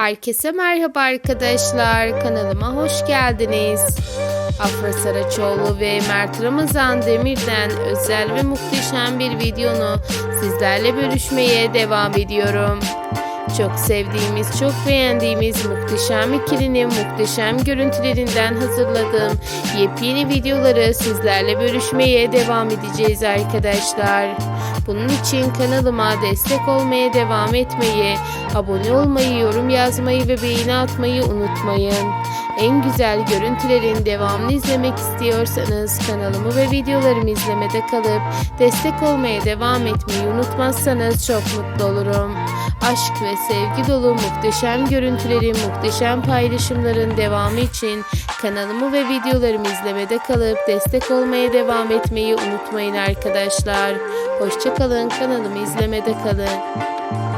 Herkese merhaba arkadaşlar. Kanalıma hoş geldiniz. Afra Saraçoğlu ve Mert Ramazan Demir'den özel ve muhteşem bir videonu sizlerle bölüşmeye devam ediyorum. Çok sevdiğimiz, çok beğendiğimiz muhteşem ikilinin muhteşem görüntülerinden hazırladığım yepyeni videoları sizlerle bölüşmeye devam edeceğiz arkadaşlar. Bunun için kanalıma destek olmaya devam etmeyi, abone olmayı, yorum yazmayı ve beğeni atmayı unutmayın. En güzel görüntülerin devamını izlemek istiyorsanız kanalımı ve videolarımı izlemede kalıp destek olmaya devam etmeyi unutmazsanız çok mutlu olurum. Aşk ve sevgi dolu muhteşem görüntülerin, muhteşem paylaşımların devamı için kanalımı ve videolarımı izlemede kalıp destek olmaya devam etmeyi unutmayın arkadaşlar. Hoşçakalın kanalımı izlemede kalın.